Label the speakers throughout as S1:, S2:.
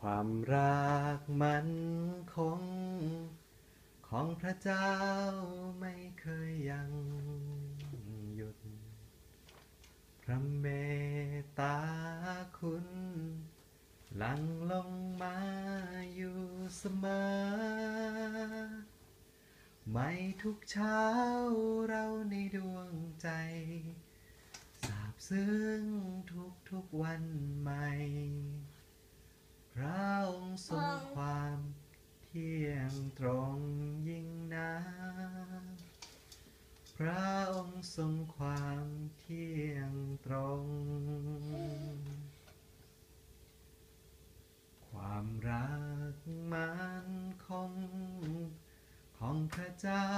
S1: ความรักมันคง ของพระเจ้าไม่เคยยังหยุด พระเมตตาคุณ หลังลงมาอยู่เสมอ ไม่ทุกเช้าเราในดวงใจสาบซึ้งทุกทุกๆวันใหม่ พระองค์ทรงความเที่ยงตรงยิ่งนักพระองค์ทรงความเที่ยงตรง ความรักมันคง ของพระเจ้า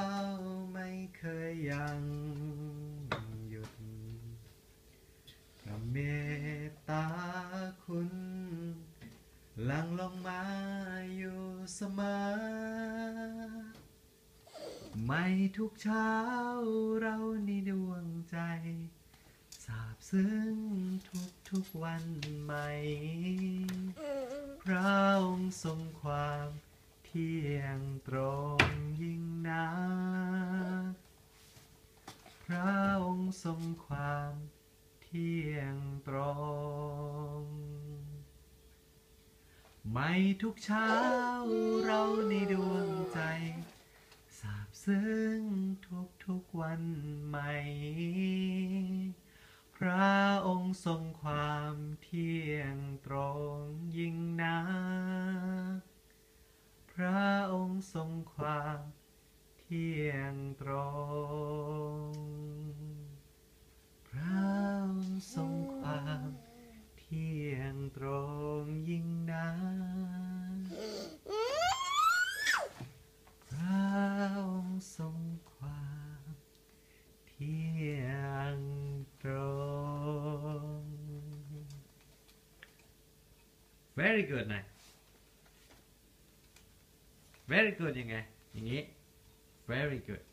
S1: ไม่เคยยังหยุด พระเมตตาคุณห ลังลงมาอยู่เสมอ ไม่ทุกเช้าเราในดวงใจ สาบซึ้งทุกทุกๆวันใหม่ พระองค์ทรงความเที่ยงตรงยิ่งนักพระองค์ทรงความเที่ยงตรง ไม่ทุกเช้าเราในดวงใจสาบซึ้งทุกทุกๆวันใหม่ พระองค์ทรงความเที่ยงตรงยิ่งนักพระองค์ทรงความเที่ยงตรง พระองค์ทรงความเที่ยงตรง very good นาย very good ยังไง อย่างนี้ very good